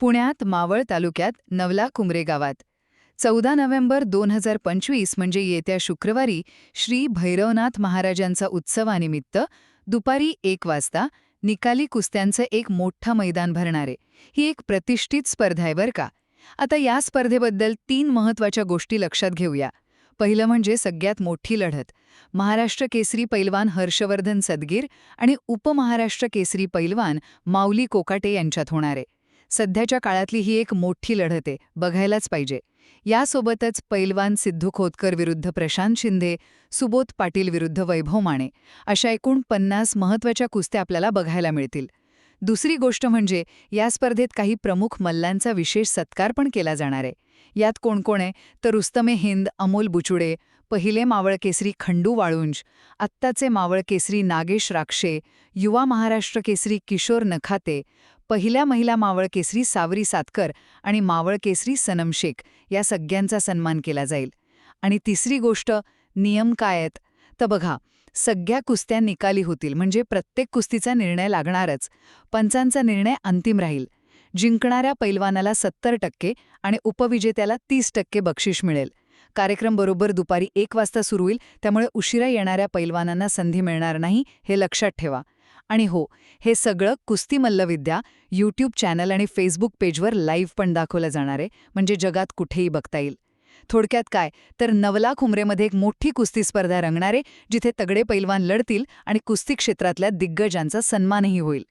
पुण्यात मावळ तालुक्यात नवला कुमरे गावात. चौदा नोव्हेंबर दोन हजार पंचवीस म्हणजे येत्या शुक्रवारी श्री भैरवनाथ महाराजांचा उत्सवानिमित्त दुपारी एक वाजता निकाली कुस्त्यांचं एक मोठं मैदान भरणारे. ही एक प्रतिष्ठित स्पर्धा आहे बरं का. आता या स्पर्धेबद्दल तीन महत्त्वाच्या गोष्टी लक्षात घेऊया. पहिलं म्हणजे सगळ्यात मोठी लढत. महाराष्ट्र केसरी पैलवान हर्षवर्धन सदगीर आणि उपमहाराष्ट्र केसरी पैलवान माऊली कोकाटे यांच्यात होणार. आहे सध्याच्या काळातली ही एक मोठी लढत आहे बघायलाच पाहिजे. यासोबतच पैलवान सिद्धू खोतकर विरुद्ध प्रशांत शिंदे सुबोध पाटील विरुद्ध वैभव माने अशा एकूण पन्नास महत्त्वाच्या कुस्त्या आपल्याला बघायला मिळतील. दुसरी गोष्ट म्हणजे या स्पर्धेत काही प्रमुख मल्लांचा विशेष सत्कार पण केला जाणार आहे. यात कोण कोण आहे? तर रुस्तमे हिंद अमोल बुचुडे पहिले मावळ केसरी खंडू वाळुंज आत्ताचे मावळ केसरी नागेश राक्षे युवा महाराष्ट्र केसरी किशोर नखाते पहिल्या महिला मावळ केसरी सावरी सातकर आणि मावळ केसरी सनम शेख या सगळ्यांचा सन्मान केला जाईल. आणि तिसरी गोष्ट नियम काय आहेत? तर बघा सगळ्या कुस्त्या निकाली होतील म्हणजे प्रत्येक कुस्तीचा निर्णय लागणारच. पंचांचा निर्णय अंतिम राहील. जिंकणाऱ्या पैलवानाला सत्तर टक्के आणि उपविजेत्याला तीस टक्के बक्षीस मिळेल. कार्यक्रम बरोबर दुपारी एक वाजता सुरू होईल त्यामुळे उशिरा येणाऱ्या पैलवानांना संधी मिळणार नाही हे लक्षात ठेवा. आणि हो हे सगळं कुस्ती मल्लविद्या यूट्यूब चॅनल आणि फेसबुक पेजवर लाईव्ह पण दाखवलं जाणार आहे म्हणजे जगात कुठेही बघता येईल. थोडक्यात काय तर नवला खुमरेमध्ये एक मोठी कुस्ती स्पर्धा रंगणारे जिथे तगडे पैलवान लढतील आणि कुस्ती क्षेत्रातल्या दिग्गजांचा सन्मानही होईल.